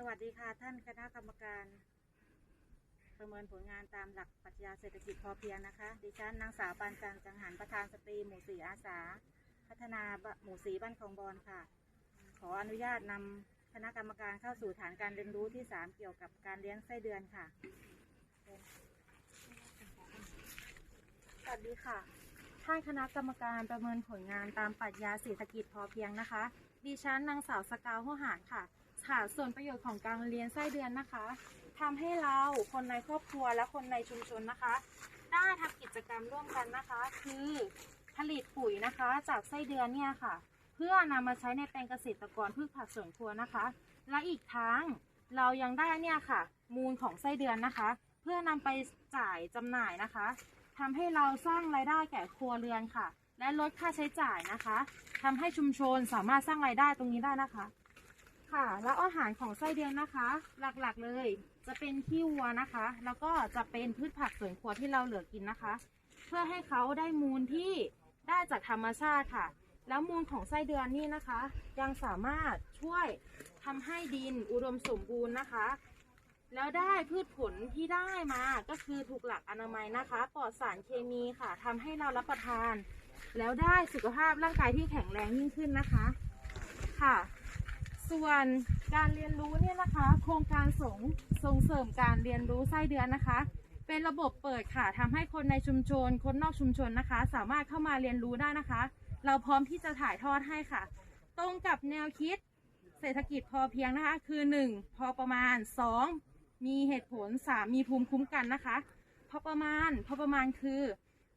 สวัสดีค่ะท่านคณะกรรมการ ประเมินผลงานตามหลักปรัชญาเศรษฐกิจพอเพียงนะคะ ดิฉันนางสาวปานจันจังหันประธานสตรีหมู่สีอาสา พัฒนาหมู่สีบ้านคลองบอนค่ะ ขออนุญาตนำคณะกรรมการเข้าสู่ฐานการเรียนรู้ที่ 3 เกี่ยวกับการเลี้ยงไส้เดือนค่ะ สวัสดีค่ะ ท่านคณะกรรมการประเมินผลงานตามปรัชญาเศรษฐกิจพอเพียงนะคะ ดิฉันนางสาวสกาวหัวหารค่ะ ค่ะส่วนประโยชน์ของการเลี้ยงไส้เดือนนะคะทำให้เราคนในครอบครัวและคนในชุมชนนะคะ ได้ทำกิจกรรมร่วมกันนะคะ คือผลิตปุ๋ยนะคะ จากไส้เดือนเนี่ยค่ะ เพื่อนำมาใช้ในแปลงเกษตรกรพืชผักสวนครัวนะคะ และอีกทั้งเรายังได้เนี่ยค่ะ มูลของไส้เดือนนะคะ เพื่อนำไปจ่ายจำหน่ายนะคะทำให้เราสร้างรายได้แก่ครัวเรือนค่ะ และลดค่าใช้จ่ายนะคะทำให้ชุมชนสามารถสร้างรายได้ตรงนี้ได้นะคะ ค่ะ แล้วอาหารของไส้เดือนนะคะ หลักๆเลย จะเป็นขี้วัวนะคะ แล้วก็จะเป็นพืชผักสวนครัวที่เราเหลือกินนะคะ เพื่อให้เขาได้มูลที่ได้จากธรรมชาติค่ะ แล้วมูลของไส้เดือนนี่นะคะ ยังสามารถช่วยทำให้ดินอุดมสมบูรณ์นะคะ แล้วได้พืชผลที่ได้มาก็คือถูกหลักอนามัยนะคะปลอดสารเคมีค่ะทำให้เรารับประทาน แล้วได้สุขภาพร่างกายที่แข็งแรงยิ่งขึ้นนะคะ ค่ะ ส่วนการเรียนรู้เนี่ยนะคะ โครงการส่งส่งเสริมการเรียนรู้ไส้เดือนนะคะ เป็นระบบเปิดค่ะทำให้คนในชุมชน คนนอกชุมชนนะคะ สามารถเข้ามาเรียนรู้ได้นะคะ เราพร้อมที่จะถ่ายทอดให้ค่ะ ตรงกับแนวคิดเศรษฐกิจพอเพียงนะคะ คือ 1 พอประมาณ 2 มีเหตุผล 3 มีภูมิคุ้มกันนะคะ พอประมาณพอประมาณคือ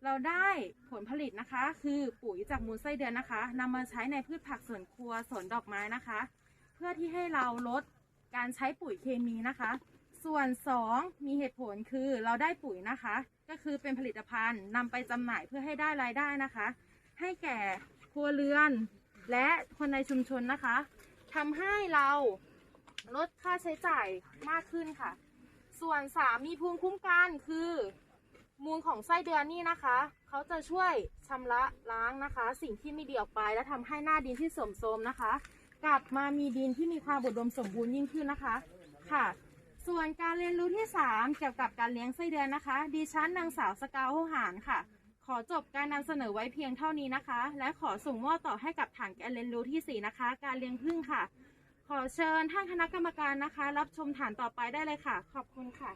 เราได้ผลผลิตนะคะ คือปุ๋ยจากมูลไส้เดือนนะคะนำมาใช้ในพืชผักสวนครัวสวนดอกไม้นะคะ พื่อที่ให้เราลดการใช้ปุ๋ยเคมีนะคะ ส่วน 2 มีเหตุผลคือเราได้ปุ๋ยนะคะ ก็คือเป็นผลิตภัณฑ์นำไปจำหน่ายเพื่อให้ได้รายได้นะคะ ให้แก่ครัวเรือน และคนในชุมชนนะคะทำให้เราลดค่าใช้จ่ายมากขึ้นค่ะ ส่วน 3 มีภูมิคุ้มกันคือ มูลของไส้เดือนนี่นะคะ เขาจะช่วยชำระล้างนะคะ สิ่งที่ไม่ดีออกไปและทำให้หน้าดินที่สมโทมนะคะ กลับมามีดินที่มีความอุดมสมบูรณ์ยิ่งขึ้นนะคะค่ะ ส่วนการเรียนรู้ที่ 3 เกี่ยวกับการเลี้ยงไส้เดือนนะคะ ดิฉันนางสาวสกาวโหหารค่ะ ขอจบการนำเสนอไว้เพียงเท่านี้นะคะ และขอส่งมอบต่อให้กับฐานการเรียนรู้ที่ 4 นะคะ การเลี้ยงผึ้งค่ะ ขอเชิญท่านคณะกรรมการนะคะ รับชมฐานต่อไปได้เลยค่ะ ขอบคุณค่ะ